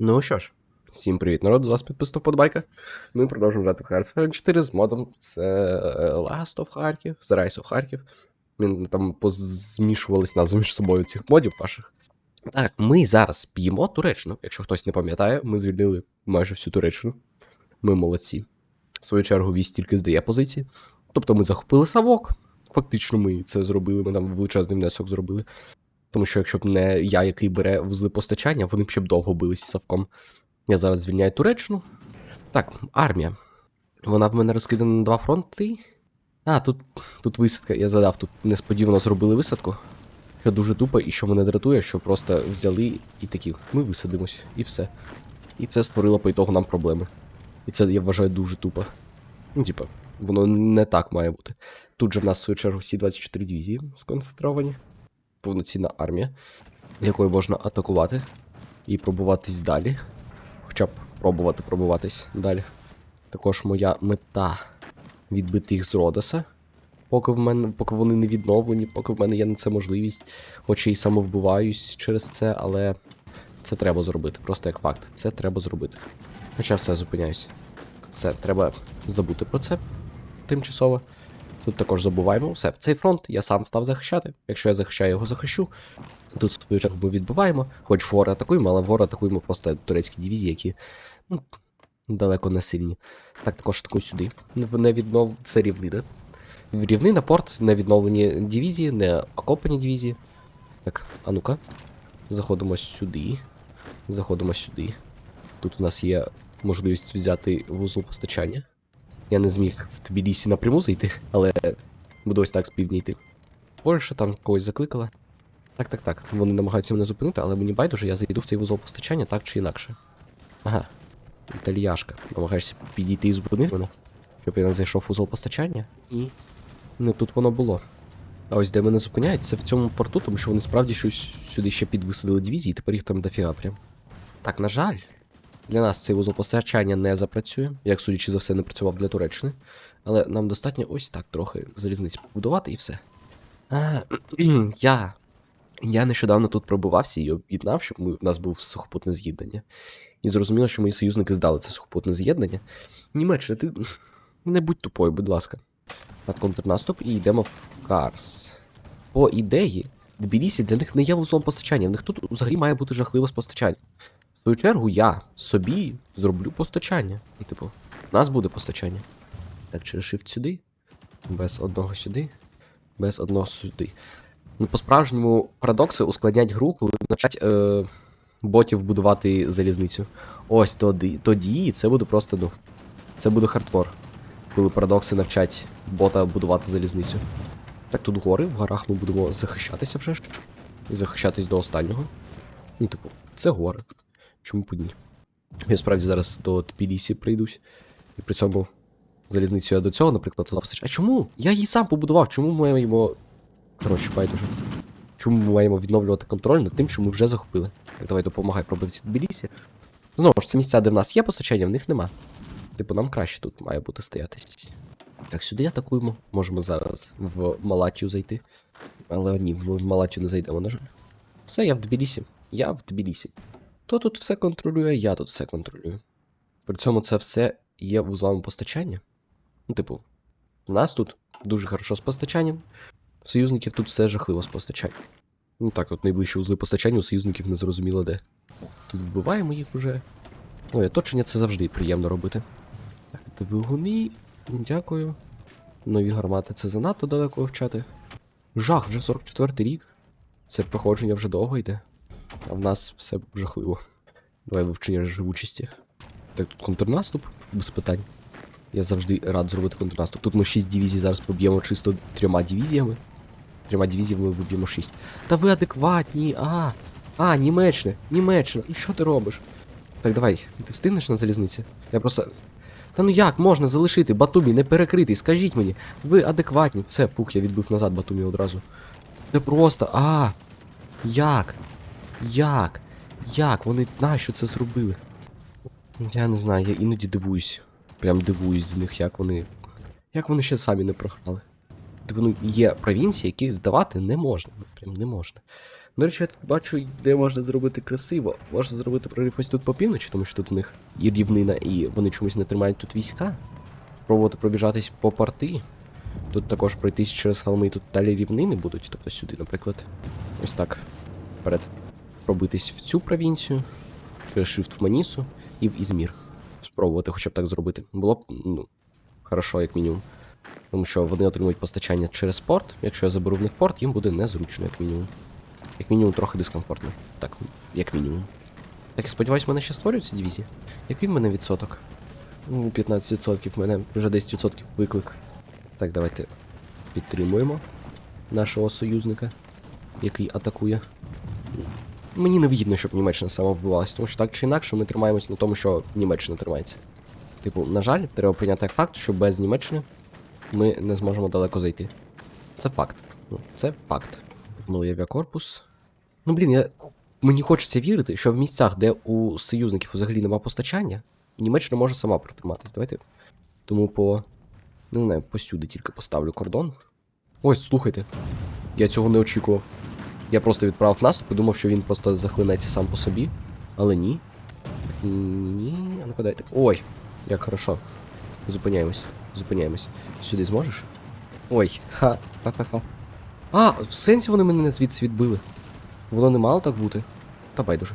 Ну що ж, всім привіт, народ, з вас підписав подбайка. Ми продовжуємо грати в Hearts 4 з модом з е, Last of Харків, з Rise of Харків. Ми там позмішувались назви між собою цих модів ваших. Так, ми зараз п'ємо Туреччину. Якщо хтось не пам'ятає, ми звільнили майже всю Туреччину. Ми молодці. В свою чергу вісь тільки здає позиції. Тобто ми захопили Савок. Фактично, ми це зробили, ми там величезний внесок зробили. Тому що якщо б не я, який бере вузли постачання, вони б ще б довго бились з Савком. Я зараз звільняю Туреччину. Так, армія. Вона в мене розкидана на два фронти. А, тут, тут висадка, я задав, тут несподівано зробили висадку. Що дуже тупо, і що мене дратує, що просто взяли і такі, ми висадимось, і все. І це створило по ітогу нам проблеми. І це я вважаю дуже тупо. Ну, типа, воно не так має бути. Тут же в нас, в свою чергу, всі 24 дивізії сконцентровані. Повноцінна армія, якою можна атакувати і пробуватись далі. Хоча б пробувати пробуватись далі. Також моя мета відбити їх з Родоса. Поки в мене, поки вони не відновлені, поки в мене є на це можливість. Хоч і самовбиваюсь через це, але це треба зробити. Просто як факт. Це треба зробити. Хоча все зупиняюсь. Все, треба забути про це тимчасово. Тут також забуваємо. Все, в цей фронт я сам став захищати. Якщо я захищаю його, захищу. Тут свою чергу ми відбиваємо. Хоч вгору атакуємо, але вгору атакуємо просто турецькі дивізії, які ну, далеко не сильні. Так, також атакую сюди. В невіднов... Це рівнина. Рівнина, порт, невідновлені дивізії, не окопані дивізії. Так, а ну-ка. Заходимо сюди. Заходимо сюди. Тут в нас є можливість взяти вузол постачання. Я не зміг в Тбілісі напряму зайти, але буду ось так з півдня йти. Польща там когось закликала. Так, так, так. Вони намагаються мене зупинити, але мені байдуже, я зайду в цей вузол постачання так чи інакше. Ага. Італіяшка. Намагаєшся підійти і зупинити мене, щоб я не зайшов в вузол постачання. І не тут воно було. А ось де мене зупиняють, це в цьому порту, тому що вони справді щось сюди ще підвисадили дивізії, і тепер їх там дофіга прям. Так, на жаль, для нас цей вузол постачання не запрацює, як судячи за все, не працював для Туреччини. Але нам достатньо ось так трохи залізниці побудувати і все. А, я. Я нещодавно тут пробувався і об'єднав, щоб ми, у нас був сухопутне з'єднання. І зрозуміло, що мої союзники здали це сухопутне з'єднання. Німеччина, ти не будь тупою, будь ласка. Над контрнаступ і йдемо в Карс. По ідеї, Тбілісі для них не є вузлом постачання. В них тут взагалі має бути жахливе постачання. Свою чергу я собі зроблю постачання. І, типу, в нас буде постачання. Так, через shift сюди. Без одного сюди. Без одного сюди. Ну, по-справжньому парадокси ускладнять гру, коли почать е, ботів будувати залізницю. Ось тоді, тоді це буде просто, ну. Це буде хардкор. Коли парадокси навчать бота будувати залізницю. Так, тут гори, в горах ми будемо захищатися вже. І захищатись до останнього. Ну, типу, це гори. Чому б ні? Я справді зараз до Тбілісі прийдусь. І при цьому залізницю я до цього, наприклад, постачаю. А чому? Я її сам побудував, чому ми маємо. Коротше, байдуже. Чому ми маємо відновлювати контроль над тим, що ми вже захопили? Так, давай допомагай пробитися Тбілісі. Знову ж, це місця, де в нас є постачання, в них нема. Типу, нам краще тут має бути стоятись. Так, сюди атакуємо. Можемо зараз в Малатію зайти. Але ні, в Малатію не зайдемо, на жаль. Все, я в Тбілісі. Я в Тбілісі. Хто тут все контролює, я тут все контролюю. При цьому це все є вузлами постачання. Ну, типу, у нас тут дуже хорошо з постачанням. У союзників тут все жахливо з постачанням. Ну так, от найближчі вузли постачання у союзників не зрозуміло де. Тут вбиваємо їх уже. Ой, оточення це завжди приємно робити. Так, двигуни. Дякую. Нові гармати це занадто далеко вивчати. Жах, вже 44 рік. Це проходження вже довго йде. А в нас все жахливо. Давай вивчення живучості. Так, тут контрнаступ без питань. Я завжди рад зробити контрнаступ. Тут ми 6 дивізій зараз поб'ємо чисто трьома дивізіями. Трьома дивізіями виб'ємо 6. Та ви адекватні, а. А, Німеччина, Німеччина. І що ти робиш? Так, давай, ти встигнеш на залізниці? Я просто. Та ну як можна залишити Батумі не перекритий? Скажіть мені, ви адекватні. Все, пух, я відбив назад Батумі одразу. Це просто. А. Як? Як? Як? Вони нащо це зробили? Я не знаю, я іноді дивуюсь. Прям дивуюсь з них, як вони. Як вони ще самі не програли. Типу, ну, є провінції, які здавати не можна. Ну, Прям не можна. До речі, я тут бачу, де можна зробити красиво. Можна зробити прорив ось тут по півночі, тому що тут в них і рівнина, і вони чомусь не тримають тут війська. Спробувати пробіжатись по порти. Тут також пройтись через холми, і тут далі рівнини будуть. Тобто сюди, наприклад. Ось так. Вперед. Пробитись в цю провінцію, через Shift в Манісу і в Ізмір. Спробувати хоча б так зробити. Було б, ну, хорошо, як мінімум. Тому що вони отримують постачання через порт. Якщо я заберу в них порт, їм буде незручно, як мінімум. Як мінімум, трохи дискомфортно. Так, як мінімум. Так і сподіваюсь, мене ще створюються дивізії. Який в мене відсоток? Ну, 15%, в мене вже 10% виклик. Так, давайте підтримуємо нашого союзника, який атакує. Мені не вигідно, щоб Німеччина сама вбивалася, тому що так чи інакше ми тримаємось на тому, що Німеччина тримається. Типу, на жаль, треба прийняти як факт, що без Німеччини ми не зможемо далеко зайти. Це факт. Ну, це факт. Малий авіакорпус. Ну, блін, я... мені хочеться вірити, що в місцях, де у союзників взагалі нема постачання, Німеччина може сама протриматись. Давайте. Тому по. Не знаю, посюди тільки поставлю кордон. Ось, слухайте. Я цього не очікував. Я просто відправив наступ і думав, що він просто захлинеться сам по собі. Але ні. Ні, ну. Ой, як хорошо. Зупиняємось. Зупиняємось. Сюди зможеш? Ой, ха, ха-ха-ха. А, в сенсі вони мене звідси відбили. Воно не мало так бути. Та байдуже.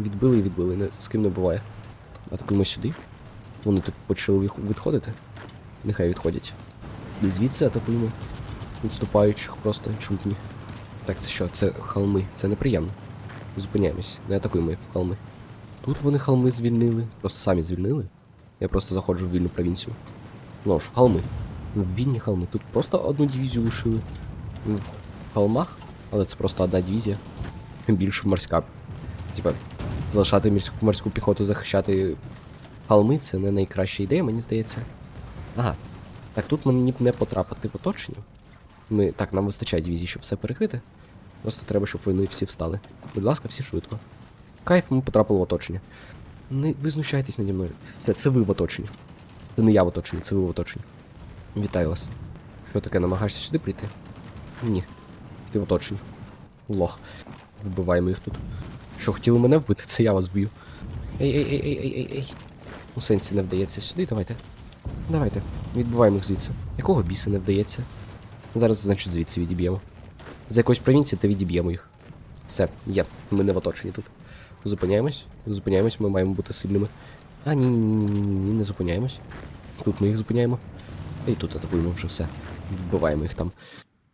Відбили і відбили, з ким не буває. Атакуємо сюди. Вони тут почали відходити. Нехай відходять. І звідси атакуємо. Відступаючих просто чутні. Так, це що? Це холми. Це неприємно. Зупиняємось, не атакуємо їх холми. Тут вони холми звільнили. Просто самі звільнили. Я просто заходжу в вільну провінцію. Ну ж, в холми. В вільні холми. Тут просто одну дивізію лишили. В холмах, але це просто одна дивізія. Більше морська. Типа, залишати морську, морську піхоту захищати холми це не найкраща ідея, мені здається. Ага. Так, тут мені не потрапити в оточення. Ми. Так, нам вистачає дивізії, щоб все перекрити. Просто треба, щоб вони всі встали. Будь ласка, всі швидко. Кайф, ми потрапили в оточення. Не ви знущайтесь наді мною. Це, це ви в оточенні. Це не я в оточенні, це ви в оточенні. Вітаю вас. Що таке, намагаєшся сюди прийти? Ні. Ти в оточенні. Лох. Вбиваємо їх тут. Що хотіли мене вбити, це я вас вб'ю. Ей, ей, ей, ей, ей, ей, ей. У сенсі не вдається сюди, давайте. Давайте. Відбиваємо їх звідси. Якого біса не вдається? Зараз, значить, звідси відіб'ємо. З якоїсь провінції та відіб'ємо їх. Все, є. Ми не в оточенні тут. Зупиняємось. Зупиняємось, ми маємо бути сильними. А, ні, ні, ні, не зупиняємось. Тут ми їх зупиняємо. І тут атакуємо вже все. Вбиваємо їх там.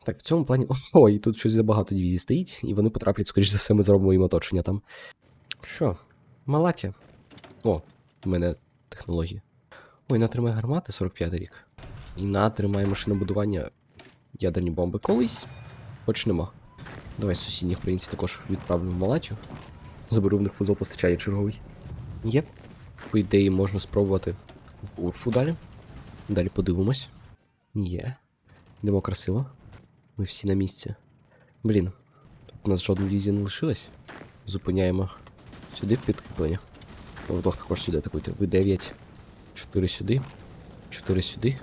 Так, в цьому плані. О, і тут щось забагато дивізій стоїть, і вони потраплять, скоріш за все, ми зробимо їм оточення там. Що? Малатія. О, в мене технології. Ой, натримай гармати 45 рік. І натримай машинобудування ядерні бомби. Колись почнемо. Давай сусідніх провінцій також відправлю в Малатію. Заберу в них вузол постачання черговий. Є. По ідеї можна спробувати в Урфу далі. Далі подивимось. Є. Йдемо красиво. Ми всі на місці. Блін, тут у нас жодної візії не лишилось. Зупиняємо сюди в підкріплення. Ви вдвох також сюди атакуйте. Ви 9. 4 сюди. 4 сюди.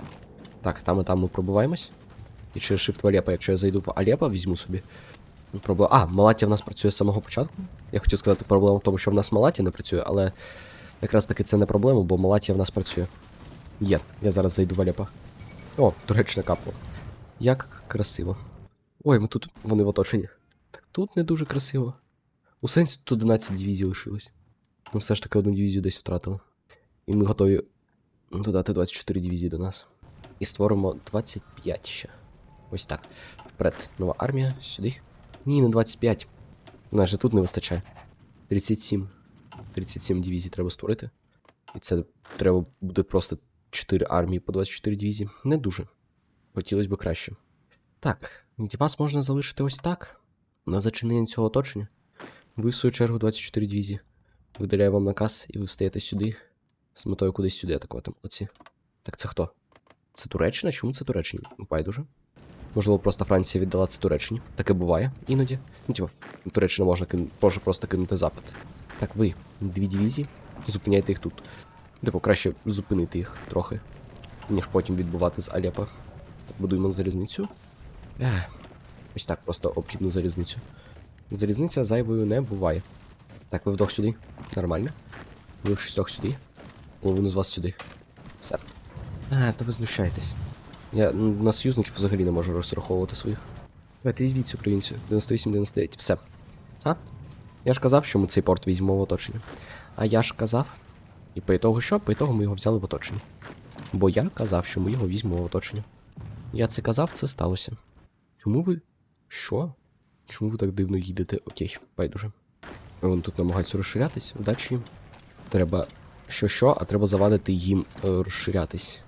Так, там і там ми пробуваємось. І через Shift в Алеппо, якщо я зайду в Алеппо, візьму собі. Проблема. А, Малатія в нас працює з самого початку. Я хотів сказати, проблема в тому, що в нас Малатія не працює, але якраз таки це не проблема, бо Малатія в нас працює. Є, я зараз зайду в Алеппо. О, Туреччина капнула. Як красиво. Ой, ми тут вони в оточенні. Так тут не дуже красиво. У сенсі тут 11 дивізій лишилось. Ми все ж таки одну дивізію десь втратили. І ми готові додати 24 дивізії до нас. І створимо 25 ще. Ось так. Вперед, нова армія, сюди. Ні, не 25. У нас же тут не вистачає. 37. 37 дивізій треба створити. І це треба буде просто 4 армії по 24 дивізії. Не дуже. Хотілося б краще. Так, вас можна залишити ось так. На зачинення цього оточення. Ви, в свою чергу, 24 дивізії. Видаляю вам наказ, і ви встаєте сюди. З метою кудись сюди атакувати. Молодці. Так це хто? Це Туреччина? Чому це Туреччина? Байдуже. Можливо, просто Франція віддала це Туреччині. Таке буває іноді. Ну, типу, Туреччина можна кин... може просто кинути запит. Так, ви, дві дивізії, зупиняйте їх тут. Типу, краще зупинити їх трохи, ніж потім відбувати з Алеппо. Будуємо залізницю. Ех, ось так, просто обхідну залізницю. Залізниця зайвою не буває. Так, ви вдох сюди. Нормально. Ви в шістьох сюди. Половину з вас сюди. Все. А, та ви знущаєтесь. Я на союзників взагалі не можу розраховувати своїх. Давайте візьміть цю провінцію. 98-99. Все. А? Я ж казав, що ми цей порт візьмемо в оточення. А я ж казав. І по ітогу що? По ітогу ми його взяли в оточення. Бо я казав, що ми його візьмемо в оточення. Я це казав, це сталося. Чому ви. Що? Чому ви так дивно їдете? Окей, байдуже. Вони тут намагаються розширятись. Вдачі їм. Треба що що, а треба завадити їм е, розширятись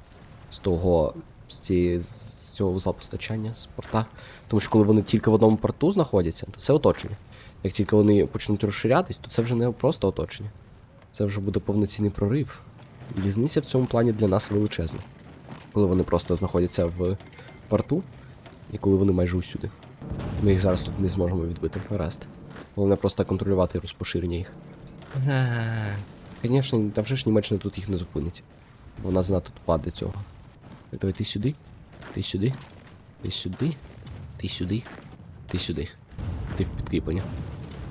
з того, з, цієї, з цього вузла постачання, з порта. Тому що коли вони тільки в одному порту знаходяться, то це оточення. Як тільки вони почнуть розширятись, то це вже не просто оточення. Це вже буде повноцінний прорив. Різниця в цьому плані для нас величезна. Коли вони просто знаходяться в порту, і коли вони майже усюди. Ми їх зараз тут не зможемо відбити. Гаразд. Головне просто контролювати розпоширення їх. Звісно, та вже ж Німеччина тут їх не зупинить. Вона занадто тупа для цього. Давай ти сюди, ти сюди, ти сюди, ти сюди, ти сюди. Ти в підкріплення.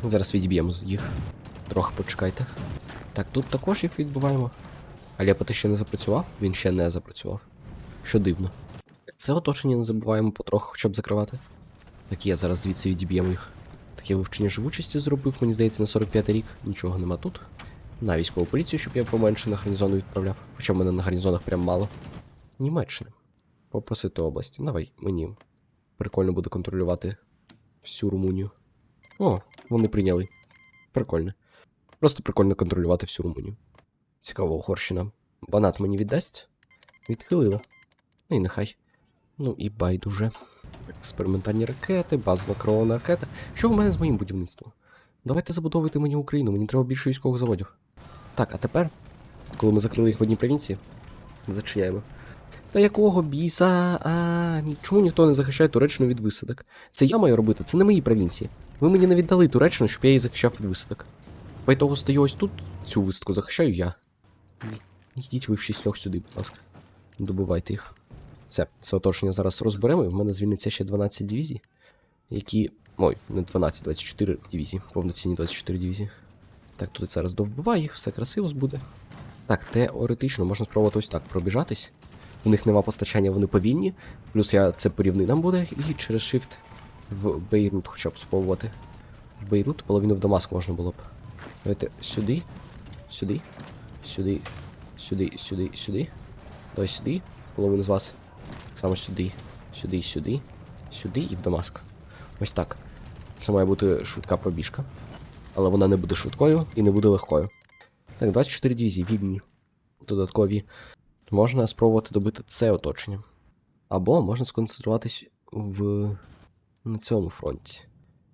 Зараз відіб'ємо їх. Трохи почекайте. Так, тут також їх відбуваємо. А Лепоти ще не запрацював? Він ще не запрацював. Що дивно. Це оточення не забуваємо потроху хоча б закривати. Так я зараз звідси відіб'ємо їх. Таке вивчення живучості зробив, мені здається, на 45 й рік. Нічого нема тут. На військову поліцію, щоб я поменше на гарнізони відправляв. Хоча в мене на гарнізонах прям мало. Німеччина. Попросити області. Давай, мені. Прикольно буде контролювати всю Румунію. О, вони прийняли. Прикольно. Просто прикольно контролювати всю Румунію. Цікаво, Угорщина. Банат мені віддасть? Відхилила. Ну і нехай. Ну і байдуже. Експериментальні ракети, базова керована ракета. Що в мене з моїм будівництвом? Давайте забудовуйте мені Україну, мені треба більше військових заводів. Так, а тепер, коли ми закрили їх в одній провінції, зачиняємо. Та якого біса? А, нічого ніхто не захищає Туреччину від висадок. Це я маю робити, це не мої провінції. Ви мені не віддали Туреччину, щоб я її захищав від висадок. По того стою ось тут, цю висадку захищаю я. Йдіть ви в шістьох сюди, будь ласка. Добувайте їх. Все, це оточення зараз розберемо, і в мене звільниться ще 12 дивізій, які. Ой, не 12, 24 дивізії, повноцінні 24 дивізії. Так, тут зараз довбиваю їх, все красиво буде. Так, теоретично можна спробувати ось так пробіжатись. У них нема постачання, вони повільні. Плюс я це по рівнинам буде, і через Shift в Бейрут хоча б спробувати. В Бейрут половину в Дамаск можна було б. Давайте сюди, сюди, сюди, сюди, сюди, сюди. Давай сюди, половину з вас. Так само сюди, сюди, сюди, сюди і в Дамаск. Ось так. Це має бути швидка пробіжка. Але вона не буде швидкою і не буде легкою. Так, 24 дивізії, вільні. Додаткові. Можна спробувати добити це оточення. Або можна сконцентруватись в на цьому фронті.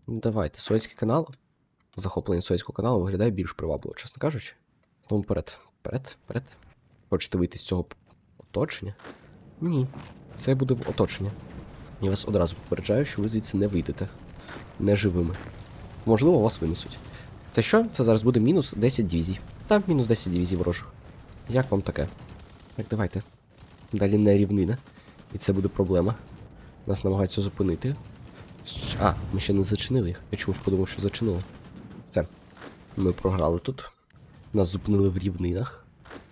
Давайте, Суецький канал. Захоплення Суецького каналу виглядає більш привабливо, чесно кажучи. Тому вперед, вперед, вперед. Хочете вийти з цього оточення? Ні. Це буде в оточення. Я вас одразу попереджаю, що ви звідси не вийдете. Неживими. Можливо, вас винесуть. Це що? Це зараз буде мінус 10 дивізій. Так, мінус 10 дивізій ворожих. Як вам таке? Так, давайте. Далі не рівнина. І це буде проблема. Нас намагаються зупинити. А, ми ще не зачинили їх. Я чомусь подумав, що зачинили. Все. Ми програли тут. Нас зупинили в рівнинах.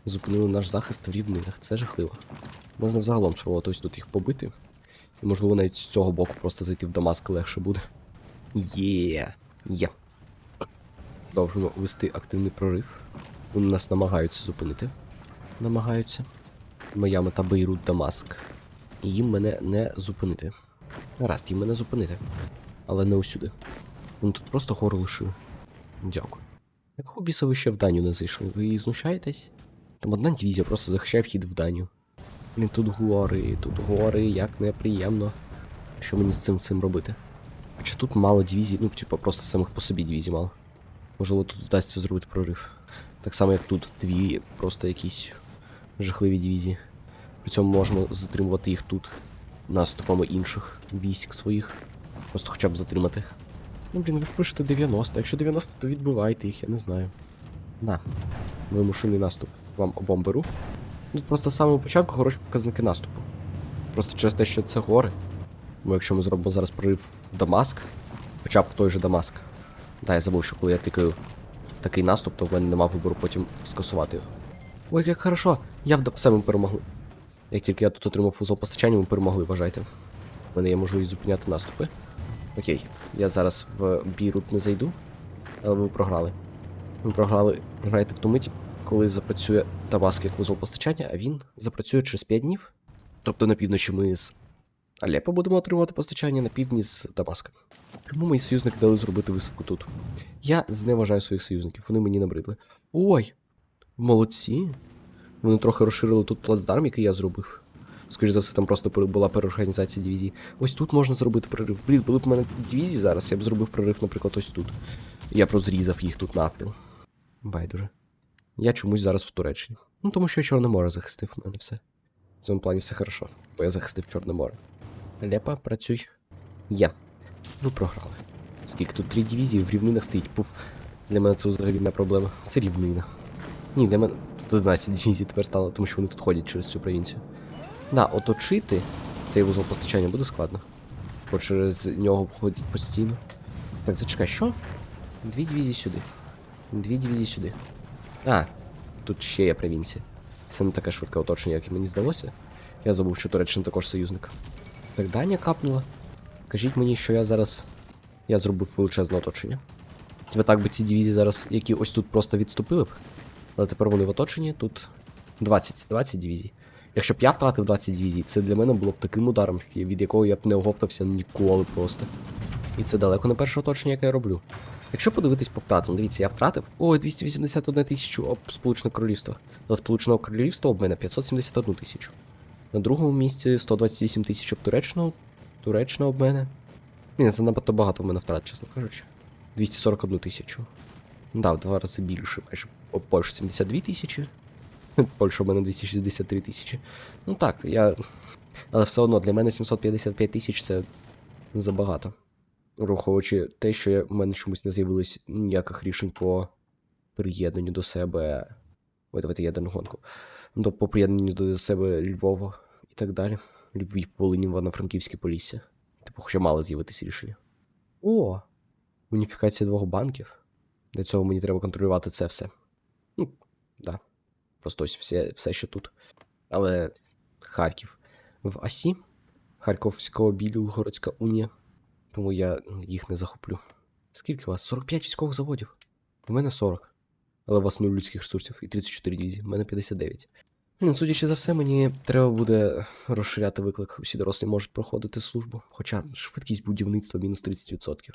Зупинили наш захист в рівнинах. Це жахливо. Можна взагалом спробувати ось тут їх побити. І можливо навіть з цього боку просто зайти в Дамаск легше буде. Є. Є. Продовжуємо вести активний прорив. Вони нас намагаються зупинити. Намагаються. Моя мета Бейрут Дамаск. І їм мене не зупинити. Гаразд, їм мене зупинити. Але не усюди. Вони тут просто гору лишили. Дякую. Якого біса ви ще в Данію не зайшли? Ви знущаєтесь? Там одна дивізія просто захищає вхід в Данію. Блін, тут гори, тут гори, як неприємно. Що мені з цим всім робити? Хоча тут мало дивізій, ну, типу, просто самих по собі дивізій мало. Можливо, тут вдасться зробити прорив. Так само, як тут дві просто якісь жахливі дивізії. При цьому можемо затримувати їх тут наступами інших військ своїх. Просто хоча б затримати. Ну, блін, ви впишете 90. Якщо 90, то відбивайте їх, я не знаю. На. Вимушений наступ. Вам обом беру. Тут просто з самого початку хороші показники наступу. Просто через те, що це гори. Бо якщо ми зробимо зараз прорив в Дамаск, хоча б в той же Дамаск, Да, я забув, що коли я тикаю такий наступ, то в мене нема вибору потім скасувати його. Ой, як хорошо! Я вда... все ми перемогли. Як тільки я тут отримав вузол постачання, ми перемогли, вважайте. У мене є можливість зупиняти наступи. Окей, я зараз в бій рут не зайду, але ви програли. Ви програли, граєте в ту мить, коли запрацює Табаск як вузол постачання, а він запрацює через 5 днів. Тобто на півночі ми з Алеппо будемо отримувати постачання, на півдні з Дамаска. Чому мої союзники дали зробити висадку тут? Я зневажаю своїх союзників, вони мені набридли. Ой! Молодці! Вони трохи розширили тут плацдарм, який я зробив. Скоріше за все, там просто була переорганізація дивізії. Ось тут можна зробити прорив. Блін, були б у мене дивізії зараз, я б зробив прорив, наприклад, ось тут. Я б розрізав їх тут навпіл. Байдуже. Я чомусь зараз в Туреччині. Ну, тому що я Чорне море захистив, у мене все. В цьому плані все хорошо, бо я захистив Чорне море. Лепа, працюй. Є. Ну, програли. Скільки тут три дивізії в рівнинах стоїть, пуф. Для мене це взагалі не проблема. Це рівнина. Ні, для мене тут 11 дивізій тепер стало, тому що вони тут ходять через цю провінцію. Да, оточити цей вузол постачання буде складно. Бо через нього ходять постійно. Так, зачекай, що? Дві дивізії сюди. Дві дивізії сюди. А, тут ще є провінція. Це не таке швидке оточення, як і мені здалося. Я забув, що Туреччина також союзник. Так, Даня капнула. Скажіть мені, що я зараз. Я зробив величезне оточення. Тебе так би ці дивізії зараз, які ось тут просто відступили б. Але тепер вони в оточенні, тут 20, 20 дивізій. Якщо б я втратив 20 дивізій, це для мене було б таким ударом, від якого я б не оговтався ніколи просто. І це далеко не перше оточення, яке я роблю. Якщо подивитись по втратам, дивіться, я втратив. Ой, 281 тисячу об Сполучене Королівство. Але Сполученого Королівства об мене 571 тисячу. На другому місці 128 тисяч об Туреччину. Туреччина об мене. Ні, це набагато багато в мене втрат, чесно кажучи. 241 тисячу. Да, в два рази більше. Майже об Польщі 72 тисячі. Польща в мене 263 тисячі. Ну так, я. Але все одно для мене 755 тисяч це забагато. Враховуючи те, що в мене чомусь не з'явилось ніяких рішень по приєднанню до себе. Ой, давайте ядерну гонку. До по приєднанню до себе Львова і так далі. Львів, Волинь, Івано-Франківське Полісся. Типу, хоча мало з'явитися рішення. О! Уніфікація двох банків. Для цього мені треба контролювати це все. Ну, да. Просто ось все, все що тут. Але Харків в Асі, Харківського Білгородська унія. Тому я їх не захоплю. Скільки у вас? 45 військових заводів. У мене 40. Але у вас 0 людських ресурсів і 34 дивізії. У мене 59. Блін, Судячи за все, мені треба буде розширяти виклик. Усі дорослі можуть проходити службу. Хоча швидкість будівництва мінус 30%.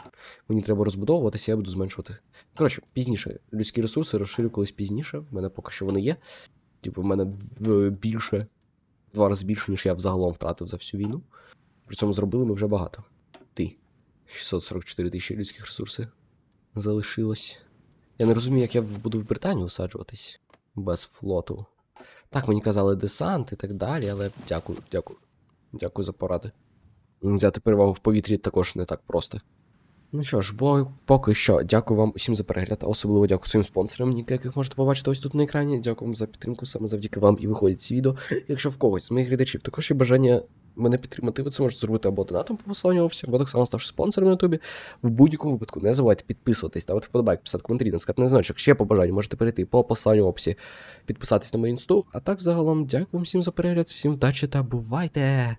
Мені треба розбудовуватися, я буду зменшувати. Коротше, пізніше. Людські ресурси розширю колись пізніше. В мене поки що вони є. Типу, в мене більше, в два рази більше, ніж я взагалом втратив за всю війну. При цьому зробили ми вже багато. Ти. 644 тисячі людських ресурсів залишилось. Я не розумію, як я буду в Британію усаджуватись без флоту. Так, мені казали десант і так далі, але дякую, дякую. Дякую за поради. Взяти перевагу в повітрі також не так просто. Ну що ж, бо поки що, дякую вам усім за перегляд, а особливо дякую своїм спонсорам, яких можете побачити ось тут на екрані. Дякую вам за підтримку, саме завдяки вам і виходять ці відео. Якщо в когось з моїх глядачів також є бажання мене підтримати, ви це можете зробити або донатом по посиланню в описі, або так само ставши спонсором на Ютубі. В будь-якому випадку не забувайте підписуватись, ставити вподобайк, писати коментарі, натискати на дзвіночок. Ще по бажанню можете перейти по посиланню в описі, підписатись на мою інсту. А так загалом дякую всім за перегляд, всім вдачі та бувайте!